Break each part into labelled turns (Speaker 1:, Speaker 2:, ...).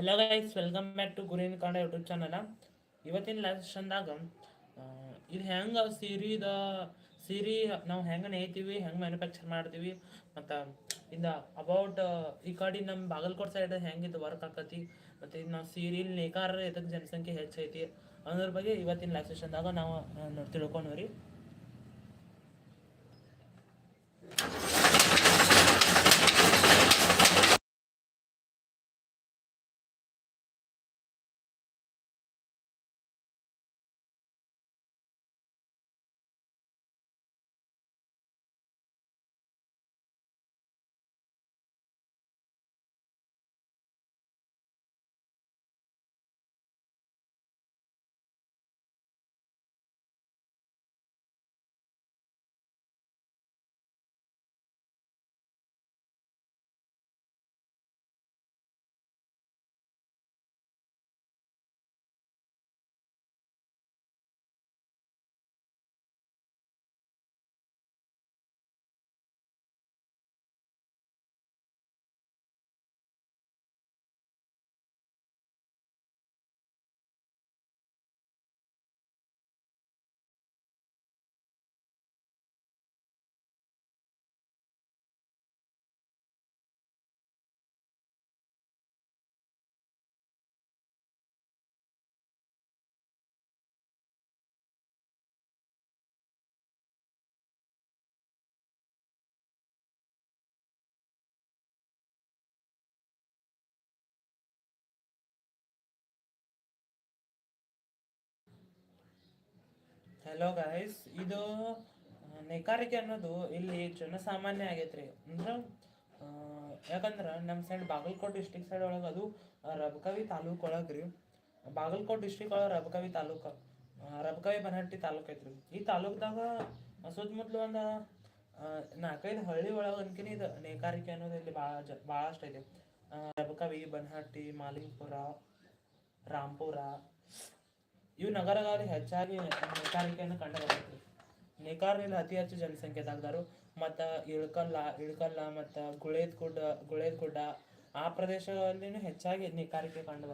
Speaker 1: Hello guys welcome back to Ghurni Kannada YouTube channel ಇವತ್ತಿನ live ಸೆಷನ್ದಾಗ ಇದು ಹೆಂಗೆ ಸೀರಿದ ಸೀರಿ ನಾವು ಹೆಂಗೆ ನೇಯ್ತೀವಿ, ಹೆಂಗೆ ಮ್ಯಾನುಫ್ಯಾಕ್ಚರ್ ಮಾಡ್ತೀವಿ, ಮತ್ತು ಇಂದ ಅಬೌಟ್ ಈ ಕಡೆ ನಮ್ಮ ಬಾಗಲ್ಕೋಟ್ ಸೈಡ್ ಹೆಂಗೆ ಇದು ವರ್ಕ್ ಆಕತಿ, ಮತ್ತು ಇದು ನಾವು ಸೀರೆ ನೇಕಾರ ಇದಕ್ಕೆ ಜನಸಂಖ್ಯೆ ಹೆಚ್ಚೈತಿ ಅದ್ರ ಬಗ್ಗೆ ಇವತ್ತಿನ ಲೈವ್ ಸೆಷನ್ದಾಗ ನಾವು ತಿಳ್ಕೊಂಡ್ವಿ ತಿಳ್ಕೊಂಡ್ವಿ ಹಲೋ ಗಾಯ್ಸ್ ಇದು ನೇಕಾರಿಕೆ ಅನ್ನೋದು ಇಲ್ಲಿ ಜನಸಾಮಾನ್ಯ ಆಗೈತ್ರಿ. ಅಂದ್ರೆ ಯಾಕಂದ್ರೆ ನಮ್ಮ ಸೈಡ್ ಬಾಗಲಕೋಟೆ ಡಿಸ್ಟಿಕ್ ಸೈಡ್ ಒಳಗೆ ಅದು ರಬಕವಿ ತಾಲೂಕು ಒಳಗೆ ರೀ. ಬಾಗಲಕೋಟೆ ಡಿಸ್ಟಿಕ್ ಒಳಗೆ ರಬಕವಿ ತಾಲೂಕು. ರಬಕವಿ ಬನಹಟ್ಟಿ ತಾಲೂಕು ಐತ್ರಿ. ಈ ತಾಲೂಕ್ದಾಗ ಸುತ್ತಮುತ್ತಲು ಒಂದು ನಾಲ್ಕೈದು ಹಳ್ಳಿ ಒಳಗೆ ಅನ್ಕಿನಿ ಇದು ನೇಕಾರಿಕೆ ಅನ್ನೋದು ಇಲ್ಲಿ ಭಾಳ ಜ ಭಾಳಷ್ಟು ಆ, ರಬಕವಿ ಬನಹಟ್ಟಿ ಮಾಲಿಂಗಪುರ ರಾಂಪುರ ಇವು ನಗರಗಳಲ್ಲಿ ಹೆಚ್ಚಾಗಿ ನೇಕಾರಿಕೆಯನ್ನು ಕಂಡುಬರುತ್ತದೆ. ಬರ್ತೈತಿ ನೇಕಾರರಲ್ಲಿ ಅತಿ ಹೆಚ್ಚು ಜನಸಂಖ್ಯೆದಾಗದಾರು ಮತ್ತು ಇಳ್ಕಲ್ಲ ಇಳ್ಕಲ್ಲ ಮತ್ತು ಗುಳೇದ ಗುಡ್ಡ ಗುಳೇದ ಗುಡ್ಡ ಆ ಪ್ರದೇಶಗಳಲ್ಲಿನೂ ಹೆಚ್ಚಾಗಿ ನೇಕಾರಿಕೆ ಕಂಡು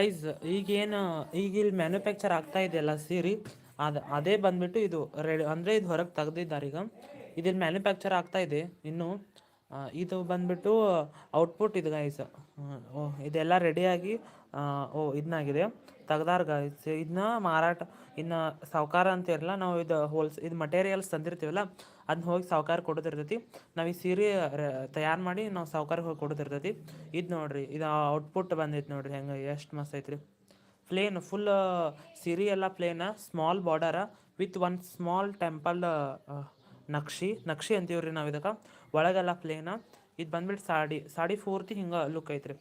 Speaker 1: ಗೈಸ್ ಈಗೇನು, ಈಗ ಇಲ್ಲಿ ಮ್ಯಾನುಫ್ಯಾಕ್ಚರ್ ಆಗ್ತಾ ಇದೆಯಲ್ಲ ಸೀರೆ, ಅದು, ಅದೇ ಬಂದ್ಬಿಟ್ಟು ಇದು ರೆಡಿ, ಅಂದರೆ ಇದು ಹೊರಗೆ ತೆಗೆದಿದ್ದಾರೆ ಈಗ. ಇದಿಲ್ಲಿ ಮ್ಯಾನುಫ್ಯಾಕ್ಚರ್ ಆಗ್ತಾ ಇದೆ, ಇನ್ನು ಇದು ಬಂದ್ಬಿಟ್ಟು ಔಟ್ಪುಟ್ ಇದು ಗೈಸ್ ಇದೆಲ್ಲ ರೆಡಿಯಾಗಿ ಓ ಇದನ್ನಾಗಿದೆ ತೆಗ್ದಾರ ಗೈಸ್ ಇದನ್ನ ಮಾರಾಟ, ಇನ್ನು ಸಾವುಕಾರ ಅಂತ ಇರಲ್ಲ, ನಾವು ಇದು ಹೋಲ್ಸ್ ಇದು ಮಟೀರಿಯಲ್ಸ್ ತಂದಿರ್ತೀವಲ್ಲ ಅದನ್ನ ಹೋಗಿ ಸಾವ್ಕಾರ ಕೊಡೋದಿರ್ತೈತಿ. ನಾವು ಈ ಸೀರೆ ತಯಾರು ಮಾಡಿ ನಾವು ಸಾವ್ಕಾರಕ್ಕೆ ಹೋಗಿ ಕೊಡೋದಿರ್ತೈತಿ. ಇದು ನೋಡ್ರಿ, ಇದು ಔಟ್ಪುಟ್ ಬಂದೈತಿ ನೋಡ್ರಿ, ಹೆಂಗೆ, ಎಷ್ಟು ಮಸ್ತ್ ಐತ್ರಿ. ಪ್ಲೇನ್ ಫುಲ್ ಸಿರಿ ಎಲ್ಲ plain small border with one small temple Naqvi ನಕ್ಷಿ ಅಂತೀವ್ರಿ ನಾವು ಇದಕ್ಕೆ. ಒಳಗೆಲ್ಲ ಪ್ಲೇನ ಇದು ಬಂದ್ಬಿಟ್ಟು ಸಾಡಿ ಸಾಡಿ ಪೂರ್ತಿ ಹಿಂಗೆ ಲುಕ್ ಐತ್ರಿ.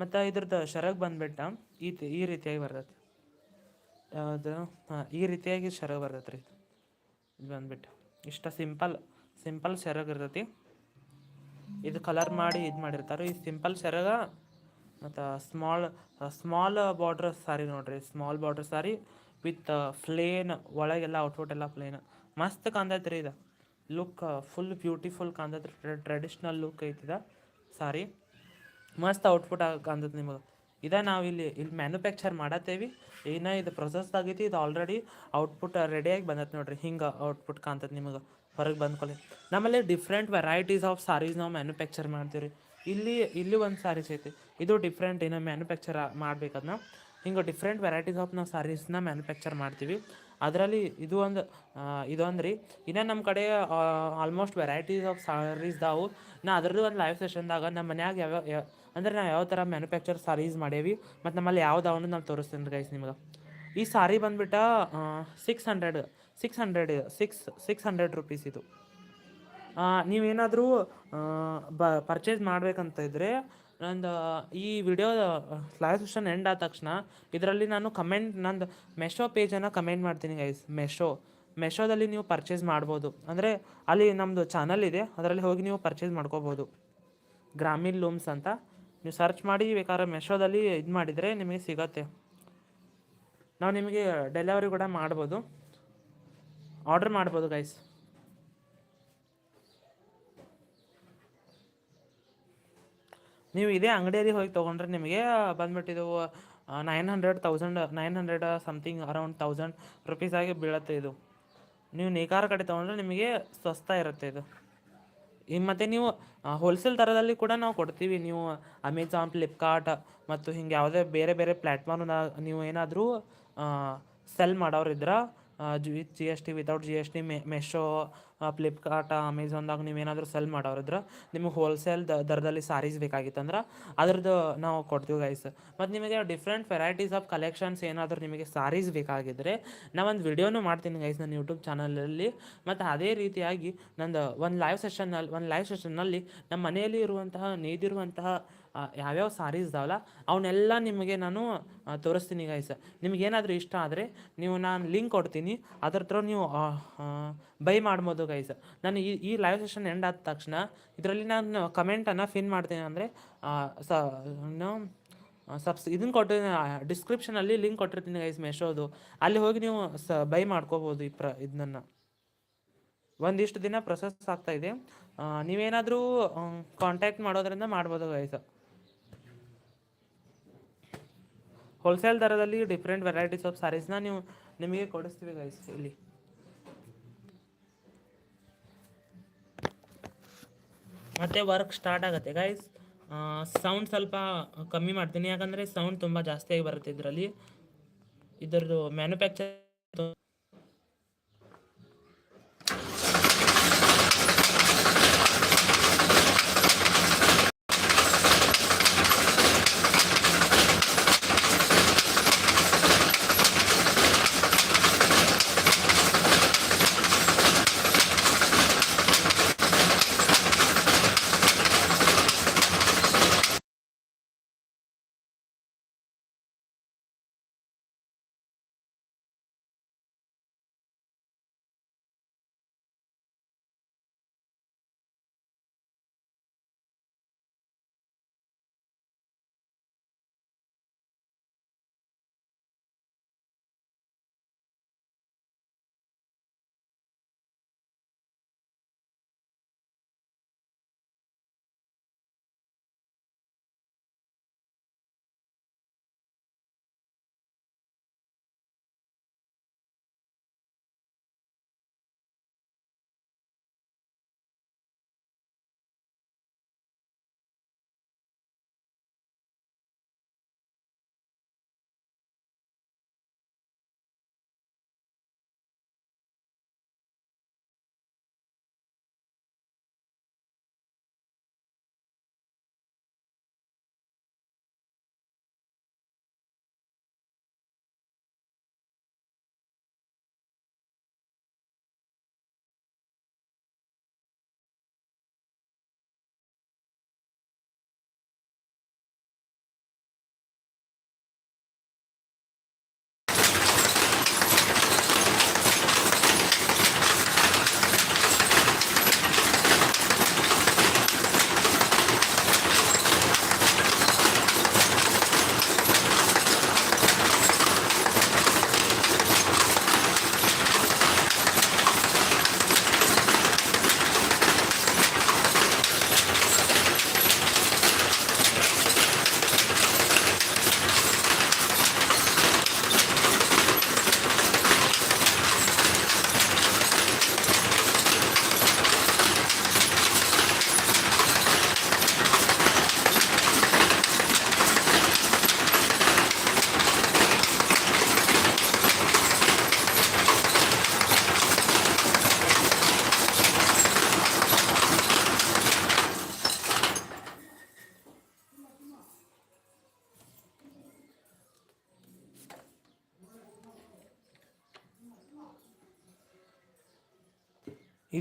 Speaker 1: ಮತ್ತು ಇದ್ರದ್ದು ಶರಗ್ ಬಂದ್ಬಿಟ್ಟು, ಈ ಈ ರೀತಿಯಾಗಿ ಬರ್ತೈತಿ. ಅದು ಹಾಂ, ಈ ರೀತಿಯಾಗಿ ಶರಗ್ ಬರ್ತೈತೆ ರೀ ಇದು ಬಂದ್ಬಿಟ್ಟು. ಇಷ್ಟ ಸಿಂಪಲ್ ಸಿಂಪಲ್ ಸೆರಗ ಇರ್ತೈತಿ. ಇದು ಕಲರ್ ಮಾಡಿ ಇದು ಮಾಡಿರ್ತಾರೆ. ಈ ಸಿಂಪಲ್ ಸೆರಗ ಮತ್ತು ಸ್ಮಾಲ್ ಸ್ಮಾಲ್ ಬಾರ್ಡ್ರ್ ಸಾರಿ ನೋಡ್ರಿ. Small border sari with plain ಒಳಗೆಲ್ಲ ಔಟ್ಪುಟ್ ಎಲ್ಲ ಪ್ಲೇನ್ ಮಸ್ತ್ ಕಾಣ್ತೈತೆ ರೀ ಇದು ಲುಕ್ ಫುಲ್ ಬ್ಯೂಟಿಫುಲ್ ಕಾಣ್ತೈತೆ ಟ್ರೆಡಿಷ್ನಲ್ ಲುಕ್ ಐತಿದ ಸಾರಿ ಮಸ್ತ್ ಔಟ್ಪುಟ್ ಕಾಣ್ತೈತೆ ನಿಮಗೆ. ಇದ ನಾವು ಇಲ್ಲಿ ಇಲ್ಲಿ ಮ್ಯಾನುಫ್ಯಾಕ್ಚರ್ ಮಾಡತ್ತೇವಿ. ಏನ ಇದು ಪ್ರೊಸೆಸ್ ಆಗೈತಿ, ಇದು ಆಲ್ರೆಡಿ ಔಟ್ಪುಟ್ ರೆಡಿಯಾಗಿ ಬಂದೈತೆ ನೋಡ್ರಿ. ಹಿಂಗೆ ಔಟ್ಪುಟ್ ಕಾಣ್ತದೆ ನಿಮಗೆ. ಹೊರಗೆ ಬಂದ್ಕೊಳ್ಳಿ ನಮ್ಮಲ್ಲಿ ಡಿಫ್ರೆಂಟ್ ವೆರೈಟೀಸ್ ಆಫ್ ಸಾರೀಸ್ ನಾವು ಮ್ಯಾನುಫ್ಯಾಕ್ಚರ್ ಮಾಡ್ತೀವಿ ಇಲ್ಲಿ ಇಲ್ಲಿ ಒಂದು ಸಾರೀಸ್ ಐತಿ. ಇದು ಡಿಫ್ರೆಂಟ್ ಏನೋ ಮ್ಯಾನುಫ್ಯಾಕ್ಚರ್ ಮಾಡಬೇಕದನ್ನ ಹಿಂಗೆ ಡಿಫ್ರೆಂಟ್ ವೆರೈಟೀಸ್ ಆಫ್ ನಾವು ಸಾರೀಸ್ನ ಮ್ಯಾನುಫ್ಯಾಕ್ಚರ್ ಮಾಡ್ತೀವಿ. ಅದರಲ್ಲಿ ಇದು ಒಂದು ಇದೊಂದು ರೀ ಇನ್ನು ನಮ್ಮ ಕಡೆ ಆಲ್ಮೋಸ್ಟ್ ವೆರೈಟೀಸ್ ಆಫ್ ಸಾರೀಸ್ ದಾವು. ನಾ ಅದರದ್ದು ಒಂದು ಲೈವ್ ಸೆಷನ್ದಾಗ ನಮ್ಮ ಮನ್ಯಾಗ ಯಾವ್ಯಾವ ಯಾವ ಅಂದ್ರೆ ನಾವು ಯಾವ ಥರ ಮ್ಯಾನುಫ್ಯಾಕ್ಚರ್ ಸಾರೀಸ್ ಮಾಡೇವಿ ಮತ್ತು ನಮ್ಮಲ್ಲಿ ಯಾವ್ದು ಅವನು ನಾವು ತೋರಿಸ್ತೇನೆ ಗೈಸ್ ನಿಮ್ಗೆ. ಈ ಸಾರಿ ಬಂದ್ಬಿಟ್ಟು six hundred six hundred six six hundred rupees ಇದು. ನೀವೇನಾದರೂ ಬ ಪರ್ಚೇಸ್ ಮಾಡಬೇಕಂತ ಇದ್ದರೆ ನಂದು, ಈ ವಿಡಿಯೋ ಲೈವ್ ಸೆಷನ್ ಎಂಡ್ ಆದ ತಕ್ಷಣ ಇದರಲ್ಲಿ ನಾನು ಕಮೆಂಟ್ ನಂದು ಮೆಶೋ ಪೇಜನ್ನು ಕಮೆಂಟ್ ಮಾಡ್ತೀನಿ ಗೈಸ್ ಮೆಶೋ ಮೆಶೋದಲ್ಲಿ ನೀವು ಪರ್ಚೇಸ್ ಮಾಡ್ಬೋದು. ಅಂದರೆ ಅಲ್ಲಿ ನಮ್ಮದು ಚಾನಲ್ ಇದೆ, ಅದರಲ್ಲಿ ಹೋಗಿ ನೀವು ಪರ್ಚೇಸ್ ಮಾಡ್ಕೋಬೋದು. ಗ್ರಾಮೀಣ್ ಲೂಮ್ಸ್ ಅಂತ. ನೀವು ಸರ್ಚ್ ಮಾಡಿ ಬೇಕಾದ್ರೆ ಮೆಶೋದಲ್ಲಿ ಇದು ಮಾಡಿದರೆ ನಿಮಗೆ ಸಿಗತ್ತೆ. ನಾವು ನಿಮಗೆ ಡೆಲಿವರಿ ಕೂಡ ಮಾಡ್ಬೋದು. ಆರ್ಡ್ರ್ ಮಾಡ್ಬೋದು ಗೈಸ್ ನೀವು ಇದೇ ಅಂಗಡಿಯಲ್ಲಿ ಹೋಗಿ ತೊಗೊಂಡ್ರೆ ನಿಮಗೆ ಬಂದ್ಬಿಟ್ಟು ಇದು nine hundred thousand nine hundred something around thousand ರುಪೀಸಾಗಿ ಬೀಳುತ್ತೆ ಇದು. ನೀವು ನೇಕಾರ ಕಡೆ ತೊಗೊಂಡ್ರೆ ನಿಮಗೆ ಸ್ವಸ್ತ ಇರುತ್ತೆ ಇದು. ಮತ್ತು ನೀವು ಹೋಲ್ಸೇಲ್ ದರದಲ್ಲಿ ಕೂಡ ನಾವು ಕೊಡ್ತೀವಿ. ನೀವು ಅಮೆಝಾನ್ ಫ್ಲಿಪ್ಕಾರ್ಟ್ ಮತ್ತು ಹಿಂಗೆ ಯಾವುದೇ ಬೇರೆ ಬೇರೆ ಪ್ಲಾಟ್ಫಾರ್ಮ್ ನೀವು ಏನಾದರೂ ಸೆಲ್ ಮಾಡೋರು ಇದ್ರೆ with G S T without G S T me Meesho Flipkart ಅಮೆಝಾನ್ದಾಗ ನೀವು ಏನಾದರೂ ಸೆಲ್ ಮಾಡೋರಿದ್ರೆ ನಿಮಗೆ ಹೋಲ್ಸೇಲ್ ದರದಲ್ಲಿ ಸಾರೀಸ್ ಬೇಕಾಗಿತ್ತಂದ್ರೆ ಅದ್ರದ್ದು ನಾವು ಕೊಡ್ತೀವಿ ಗೈಸ್ ಮತ್ತು ನಿಮಗೆ ಡಿಫ್ರೆಂಟ್ ವೆರೈಟೀಸ್ ಆಫ್ ಕಲೆಕ್ಷನ್ಸ್ ಏನಾದರೂ ನಿಮಗೆ ಸಾರೀಸ್ ಬೇಕಾಗಿದ್ದರೆ ನಾವೊಂದು ವಿಡಿಯೋನು ಮಾಡ್ತೀನಿ ಗೈಸ್ ನನ್ನ ಯೂಟ್ಯೂಬ್ ಚಾನಲಲ್ಲಿ ಮತ್ತು ಅದೇ ರೀತಿಯಾಗಿ ನಂದು ಒಂದು ಲೈವ್ ಸೆಷನ್ನಲ್ಲಿ ಒಂದು ಲೈವ್ ಸೆಷನ್ನಲ್ಲಿ ನಮ್ಮ ಮನೆಯಲ್ಲಿ ಇರುವಂತಹ, ನೇದಿರುವಂತಹ ಯಾವ್ಯಾವ ಸಾರೀಸ್ ಇದಾವಲ್ಲ ಅವನ್ನೆಲ್ಲ ನಿಮಗೆ ನಾನು ತೋರಿಸ್ತೀನಿ ಗೈಸ್ ನಿಮಗೇನಾದರೂ ಇಷ್ಟ ಆದರೆ ನೀವು ನಾನು ಲಿಂಕ್ ಕೊಡ್ತೀನಿ. ಅದ್ರ ಥರ ನೀವು ಬೈ ಮಾಡ್ಬೋದು ಗೈಸ್ ನಾನು ಈ ಈ ಲೈವ್ ಸೆಷನ್ ಎಂಡ್ ಆದ ತಕ್ಷಣ ಇದರಲ್ಲಿ ನಾನು ಕಮೆಂಟನ್ನು ಫಿನ್ ಮಾಡ್ತೀನಿ ಅಂದರೆ ಸ ಸಬ್ಸ್ ಇದನ್ನು ಕೊಟ್ಟಿದ್ದೀನಿ ಡಿಸ್ಕ್ರಿಪ್ಷನಲ್ಲಿ ಲಿಂಕ್ ಕೊಟ್ಟಿರ್ತೀನಿ ಗೈಸ್ ಮೆಶೋದು ಅಲ್ಲಿ ಹೋಗಿ ನೀವು ಸ ಬೈ ಮಾಡ್ಕೋಬೋದು ಈ ಪ್ರ ಇದನ್ನ ಒಂದಿಷ್ಟು ದಿನ ಪ್ರೊಸೆಸ್ ಆಗ್ತಾ ಇದೆ. ಆ, ನೀವೇನಾದರೂ ಕಾಂಟ್ಯಾಕ್ಟ್ ಮಾಡೋದ್ರಿಂದ ಮಾಡ್ಬೋದು ಗೈಸ್ ಹೋಲ್ಸೇಲ್ ದರದಲ್ಲಿ ಡಿಫ್ರೆಂಟ್ ವೆರೈಟೀಸ್ ಆಫ್ ಸ್ಯಾರೀಸ್ನ ನೀವು ನಿಮಗೆ ಕೊಡಿಸ್ತೀವಿ ಗೈಸ್ ಇಲ್ಲಿ. ಮತ್ತೆ ವರ್ಕ್ ಸ್ಟಾರ್ಟ್ ಆಗುತ್ತೆ ಗೈಸ್ ಸೌಂಡ್ ಸ್ವಲ್ಪ ಕಮ್ಮಿ ಮಾಡ್ತೀನಿ, ಯಾಕಂದರೆ ಸೌಂಡ್ ತುಂಬ ಜಾಸ್ತಿಯಾಗಿ ಬರುತ್ತೆ ಇದರಲ್ಲಿ. ಇದರದ್ದು ಮ್ಯಾನುಫ್ಯಾಕ್ಚರ್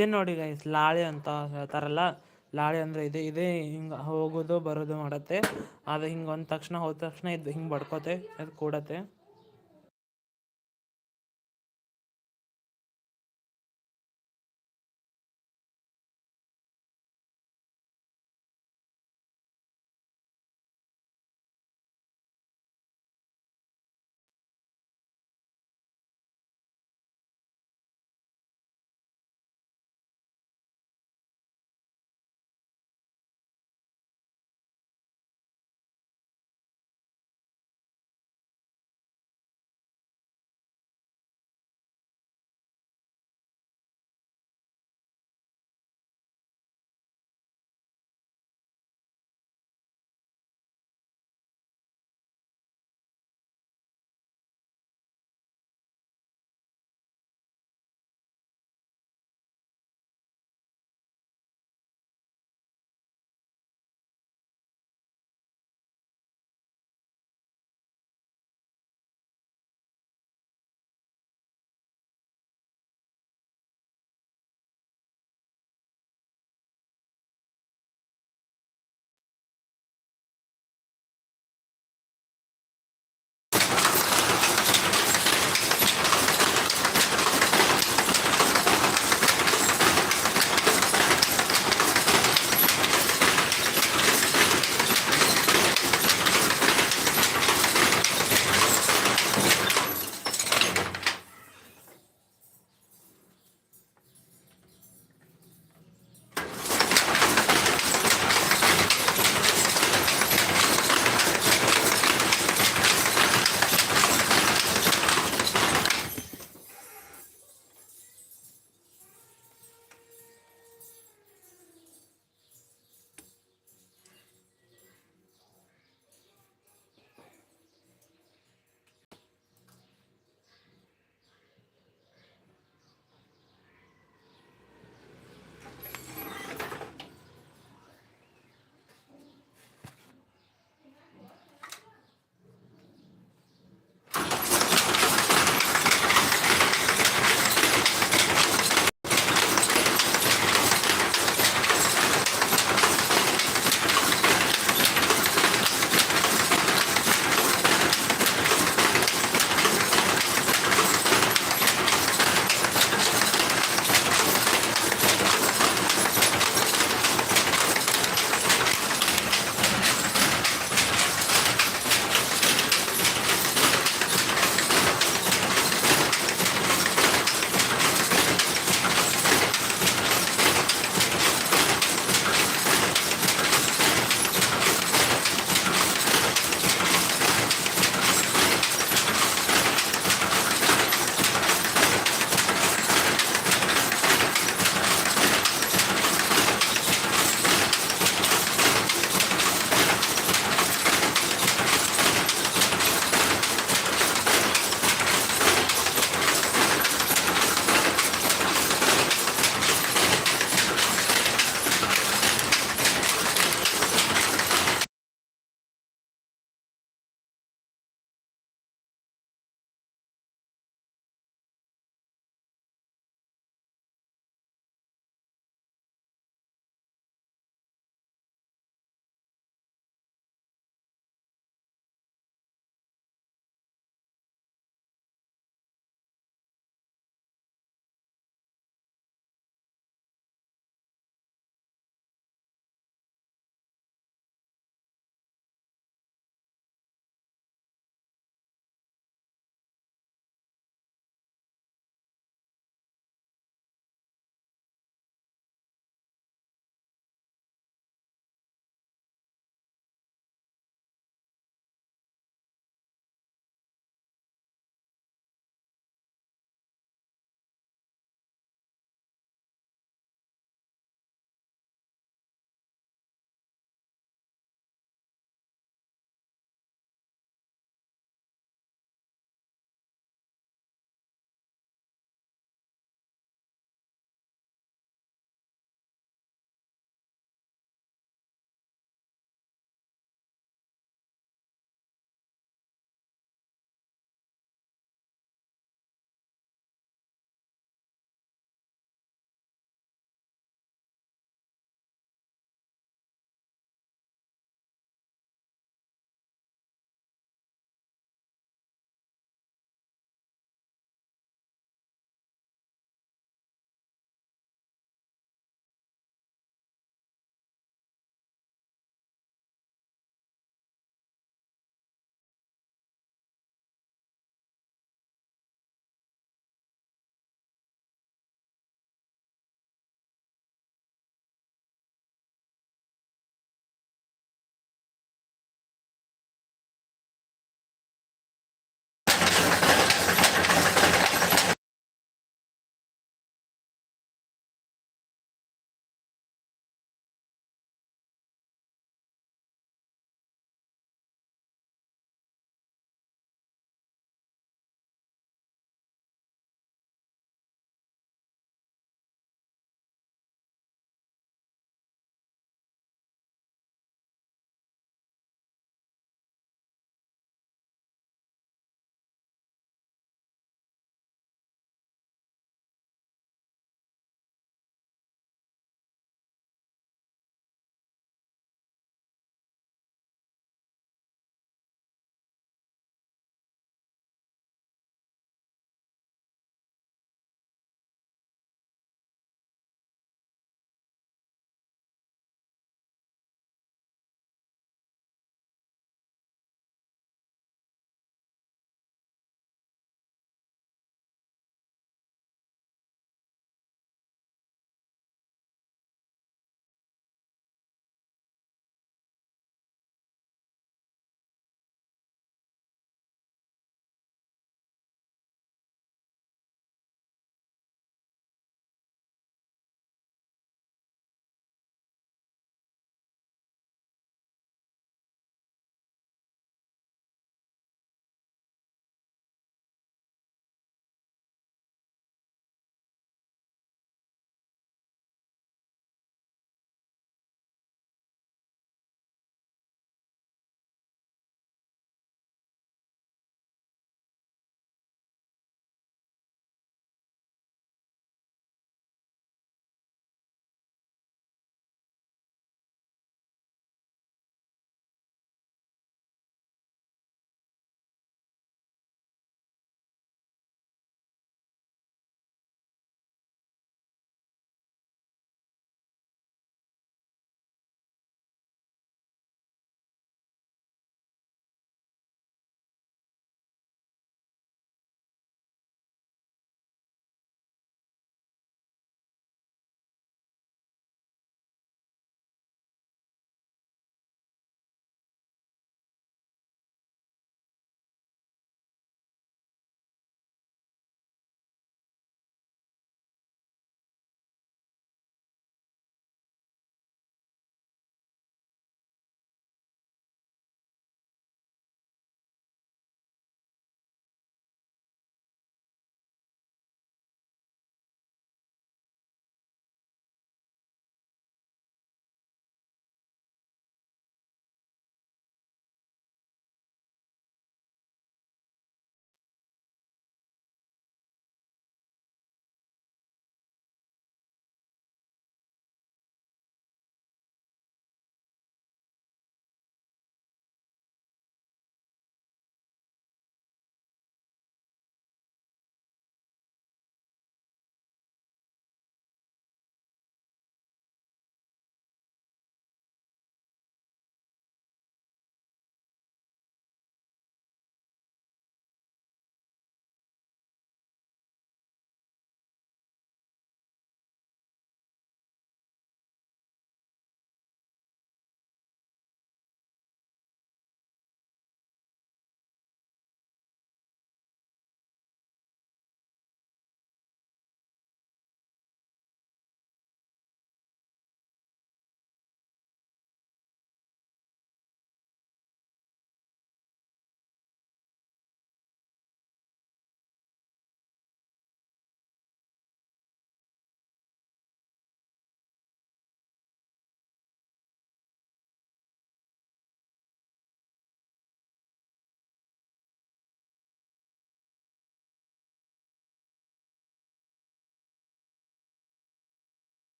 Speaker 1: ಇದೇ ನೋಡಿ ಗೈಸ್ ಲಾಳಿ ಅಂತ ಹೇಳ್ತಾರಲ್ಲ, ಲಾಳಿ ಅಂದ್ರೆ ಇದೆ, ಇದೇ ಹಿಂಗ ಹೋಗೋದು ಬರೋದು ಮಾಡುತ್ತೆ, ಅದು ಹಿಂಗ ಒಂದ್ ತಕ್ಷಣ ಹೋದ ತಕ್ಷಣ ಇದು ಹಿಂಗೆ ಬಡ್ಕೋತೆ ಅದು ಕೂಡತ್ತೆ.